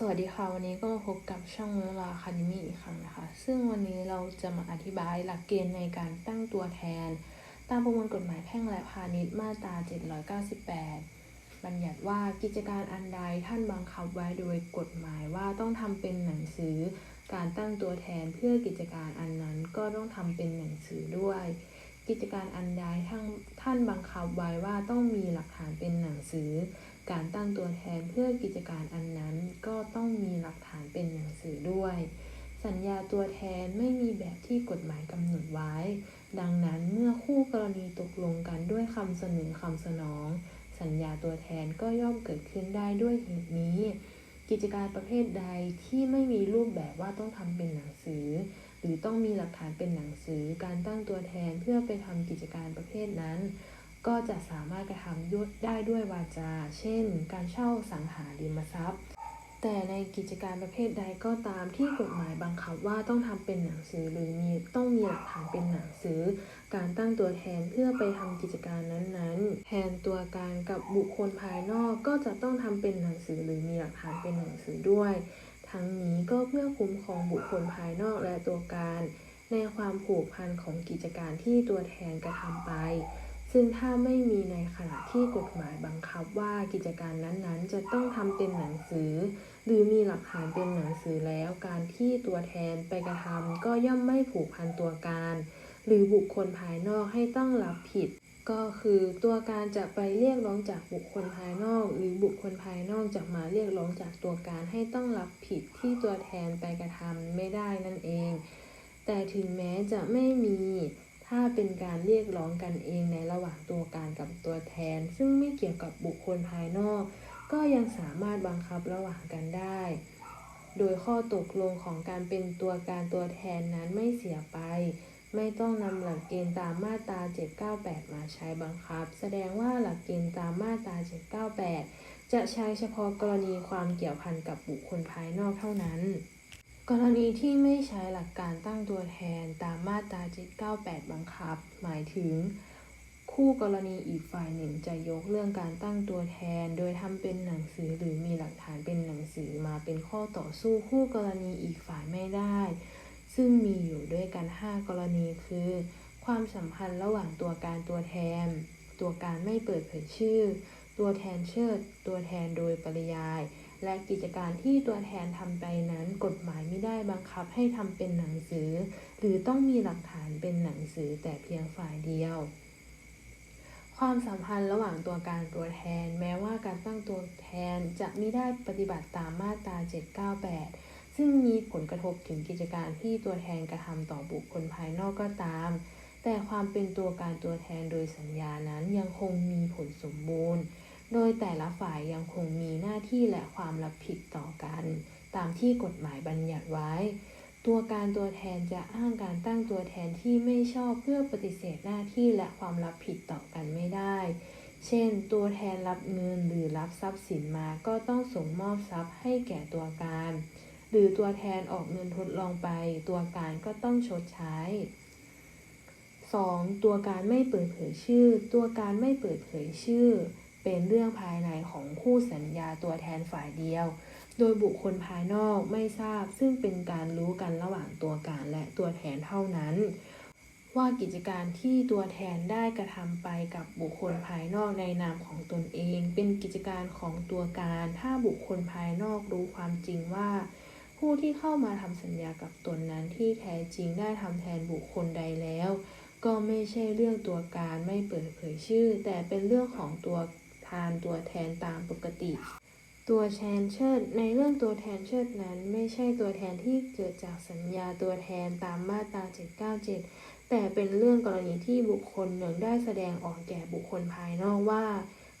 สวัสดีค่ะ วันนี้ก็มาพบกับช่องเวลาคาเดมีอีกครั้งนะคะ ซึ่งวันนี้เราจะมาอธิบายหลักเกณฑ์ในการตั้งตัวแทน ตามประมวลกฎหมายแพ่งและพาณิชย์มาตรา 798 บัญญัติว่ากิจการอันใดท่านบังคับไว้โดยกฎหมายว่าต้องทำเป็นหนังสือ การตั้งตัวแทนเพื่อกิจการอันนั้นก็ต้องทำเป็นหนังสือด้วย กิจการอันใดท่านท่านบังคับไว้ว่าต้องมีหลักฐานเป็นหนังสือ การตั้งตัวแทนเพื่อกิจการอันนั้นก็ต้องมีหลักฐานเป็นหนังสือด้วย สัญญาตัวแทนไม่มีแบบที่กฎหมายกำหนดไว้ ดังนั้นเมื่อคู่กรณีตกลงกันด้วยคำเสนอคำสนอง สัญญาตัวแทนก็ย่อมเกิดขึ้นได้ด้วยเหตุนี้ กิจการประเภทใดที่ไม่มีรูปแบบว่าต้องทำเป็นหนังสือ หรือต้องมีหลักฐานเป็นหนังสือ การตั้งตัวแทนเพื่อไปทำกิจการประเภทนั้น ก็จะสามารถกระทำด้วยได้ด้วยวาจา เช่น การเช่าสังหาริมทรัพย์ แต่ในกิจการประเภทใดก็ตามที่กฎหมายบังคับว่าต้องทำเป็นหนังสือหรือมีต้องมีหลักฐานเป็นหนังสือ การตั้งตัวแทนเพื่อไปทำกิจการนั้นๆ แทนตัวการกับบุคคลภายนอกก็จะต้องทำเป็นหนังสือหรือมีหลักฐานเป็นหนังสือด้วย ทั้งนี้ก็เพื่อคุ้มครองบุคคลภายนอกและตัวการ ในความผูกพันของกิจการที่ตัวแทนกระทำไป ซึ่งถ้าไม่มีในขณะที่กฎหมายบังคับว่ากิจการนั้นๆ จะต้องทำเป็นหนังสือ หรือมีหลักฐานเป็นหนังสือแล้ว การที่ตัวแทนไปกระทำก็ย่อมไม่ผูกพันตัวการ หรือบุคคลภายนอกให้ต้องรับผิด ก็คือตัวการจะไปเรียกร้องจากบุคคลภายนอก หรือบุคคลภายนอกจะมาเรียกร้องจากตัวการให้ต้องรับผิดที่ตัวแทนไปกระทำไม่ได้นั่นเอง แต่ถึงแม้จะไม่มี ถ้าเป็นการเรียกร้องกันเองในระหว่างตัวการกับตัวแทน ซึ่งไม่เกี่ยวกับบุคคลภายนอก ก็ยังสามารถบังคับระหว่างกันได้ โดยข้อตกลงของการเป็นตัวการตัวแทนนั้นไม่เสียไป ไม่ต้องนำหลักเกณฑ์ตามมาตรา 798 มาใช้บังคับ แสดงว่าหลักเกณฑ์ตามมาตรา 798 จะใช้เฉพาะกรณีความเกี่ยวพันกับบุคคลภายนอกเท่านั้น กรณีที่ไม่ใช้หลักการตั้งตัวแทนตามมาตรา 798 บังคับ หมายถึง คู่กรณีอีกฝ่ายหนึ่งจะยกเรื่องการตั้งตัวแทน โดยทำเป็นหนังสือหรือมีหลักฐานเป็นหนังสือมาเป็นข้อต่อสู้คู่กรณีอีกฝ่ายไม่ได้ ซึ่งมีอยู่ด้วยกัน 5 กรณีคือ ความสัมพันธ์ระหว่างตัวการตัวแทน ตัวการไม่เปิดเผยชื่อ ตัวแทนเชิด ตัวแทนโดยปริยาย และกิจการที่ตัวแทนทำไปนั้น กฎหมายไม่ได้บังคับให้ทำเป็นหนังสือ หรือต้องมีหลักฐานเป็นหนังสือแต่เพียงฝ่ายเดียว ความสัมพันธ์ระหว่างตัวการตัวแทน แม้ว่าการตั้งตัวแทนจะไม่ได้ปฏิบัติตามมาตรา 798 ซึ่งมีผลกระทบถึงกิจการที่ตัวแทนกระทำต่อบุคคลภายนอกก็ตาม แต่ความเป็นตัวการตัวแทนโดยสัญญานั้นยังคงมีผลสมบูรณ์ โดยแต่ละฝ่ายยังคงมีหน้าที่และความรับผิดต่อกัน ตามที่กฎหมายบัญญัติไว้ ตัวการตัวแทนจะอ้างการตั้งตัวแทนที่ไม่ชอบเพื่อปฏิเสธหน้าที่และความรับผิดต่อกันไม่ได้ เช่น ตัวแทนรับเงินหรือรับทรัพย์สินมาก็ต้องส่งมอบทรัพย์ให้แก่ตัวการ หรือตัวแทนออกเงินทดลองไป ตัวการก็ต้องชดใช้ 2. ตัวการไม่เปิดเผยชื่อ ตัวการไม่เปิดเผยชื่อ เป็นเรื่องภายในของคู่สัญญาตัวแทนฝ่ายเดียว โดยบุคคลภายนอกไม่ทราบ ซึ่งเป็นการรู้กันระหว่างตัวการและตัวแทนเท่านั้น ว่ากิจการที่ตัวแทนได้กระทำไปกับบุคคลภายนอกในนามของตนเอง เป็นกิจการของตัวการ ถ้าบุคคลภายนอกรู้ความจริงว่า ผู้ที่เข้ามาทำสัญญากับตนนั้นที่แท้จริงได้ทำแทนบุคคลใดแล้วก็ไม่ใช่เรื่องตัวการไม่เปิดเผยชื่อ แต่เป็นเรื่องของตัว ทานตัวแทนตามปกติ ตัวแทนเชิด ในเรื่องตัวแทนเชิดนั้น ไม่ใช่ตัวแทนที่เกิดจากสัญญาตัวแทนตามมาตรา 797 แต่เป็นเรื่องกรณีที่บุคคลหนึ่งได้แสดงออกแก่บุคคลภายนอกว่า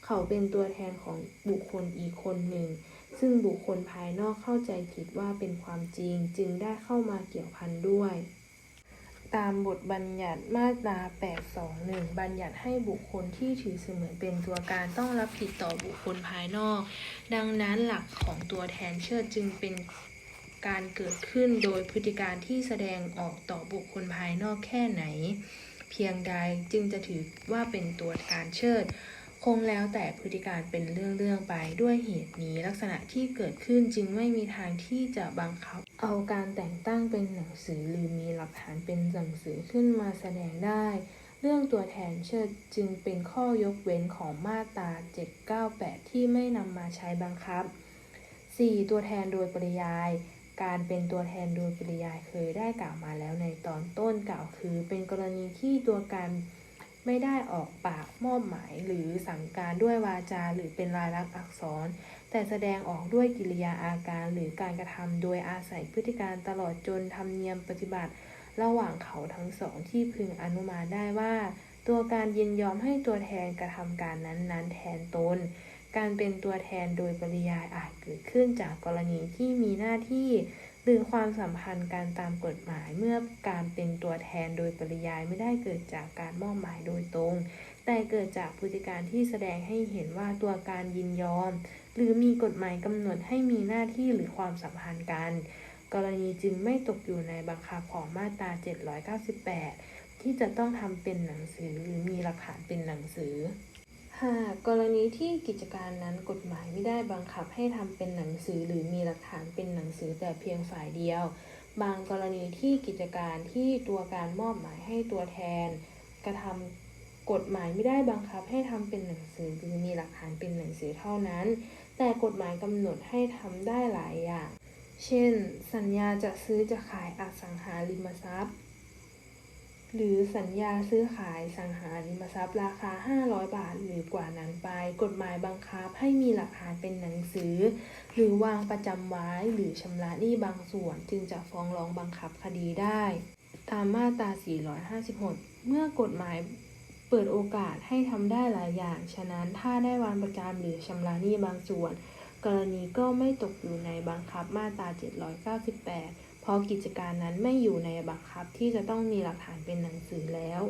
เขาเป็นตัวแทนของบุคคลอีกคนหนึ่ง ซึ่งบุคคลภายนอกเข้าใจผิดว่าเป็นความจริงจึงได้เข้ามาเกี่ยวพันด้วย ตามบทบัญญัติมาตรา 821 บัญญัติให้บุคคลที่ถือเสมือนเป็นตัวการต้องรับผิดต่อบุคคลภายนอก ดังนั้นหลักของตัวแทนเชิดจึงเป็นการเกิดขึ้นโดยพฤติการที่แสดงออกต่อบุคคลภายนอกแค่ไหน เพียงใดจึงจะถือว่าเป็นตัวการเชิด คงแล้วแต่พฤติการเป็นเรื่องๆไปด้วยเหตุนี้ลักษณะที่เกิดขึ้นจึงไม่มีทางที่จะบังคับ เอาการแต่งตั้งเป็นหนังสือหรือมีหลักฐานเป็นหนังสือขึ้นมาแสดงได้ เรื่องตัวแทนเชิดจึงเป็นข้อยกเว้นของมาตรา 798 ที่ไม่นำมาใช้บังคับ 4. ตัวแทนโดยปริยาย การเป็นตัวแทนโดยปริยายเคยได้กล่าวมาแล้วในตอนต้นกล่าวคือ เป็นกรณีที่ตัวการ ไม่ได้ออกปากมอบหมายหรือสั่งการด้วยวาจาหรือเป็นลายลักษณ์อักษร แต่แสดงออกด้วยกิริยาอาการหรือการกระทำโดยอาศัยพฤติการตลอดจนธรรมเนียมปฏิบัติ ระหว่างเขาทั้งสองที่พึงอนุมานได้ว่า ตัวการยินยอมให้ตัวแทนกระทำการนั้นๆ แทนตน การเป็นตัวแทนโดยปริยายอาจเกิดขึ้นจากกรณีที่มีหน้าที่ หรือความสัมพันธ์การตามกฎหมายเมื่อการเป็นตัวแทนโดยปริยายไม่ได้เกิดจากการมอบหมายโดยตรง แต่เกิดจากพฤติการที่แสดงให้เห็นว่าตัวการยินยอม หรือมีกฎหมายกำหนดให้มีหน้าที่หรือความสัมพันธ์กัน กรณีจึงไม่ตกอยู่ในบังคับของมาตรา 798 ที่จะต้องทำเป็นหนังสือหรือมีหลักฐานเป็นหนังสือ หากกรณีที่กิจการนั้นกฎหมายไม่ได้บังคับให้ทำเป็นหนังสือหรือมีหลักฐานเป็นหนังสือแต่เพียงฝ่ายเดียว บางกรณีที่กิจการที่ตัวการมอบหมายให้ตัวแทน กระทำกฎหมายไม่ได้บังคับให้ทำเป็นหนังสือหรือมีหลักฐานเป็นหนังสือเท่านั้น แต่กฎหมายกำหนดให้ทำได้หลายอย่าง เช่น สัญญาจะซื้อจะขายอสังหาริมทรัพย์ หรือสัญญาซื้อขายสังหาริมทรัพย์ราคา 500 บาท หรือกว่านั้นไป กฎหมายบังคับให้มีหลักฐานเป็นหนังสือ หรือวางประจำไว้หรือชำระหนี้บางส่วน จึงจะฟ้องร้องบังคับคดีได้ ตามมาตรา 456 เมื่อกฎหมายเปิดโอกาสให้ทำได้หลายอย่าง ฉะนั้นถ้าได้วางประจำหรือชำระหนี้บางส่วน กรณีก็ไม่ตกอยู่ในบังคับมาตรา 798 เพราะกิจการนั้นไม่อยู่ในบังคับที่จะต้องมีหลักฐานเป็นหนังสือแล้ว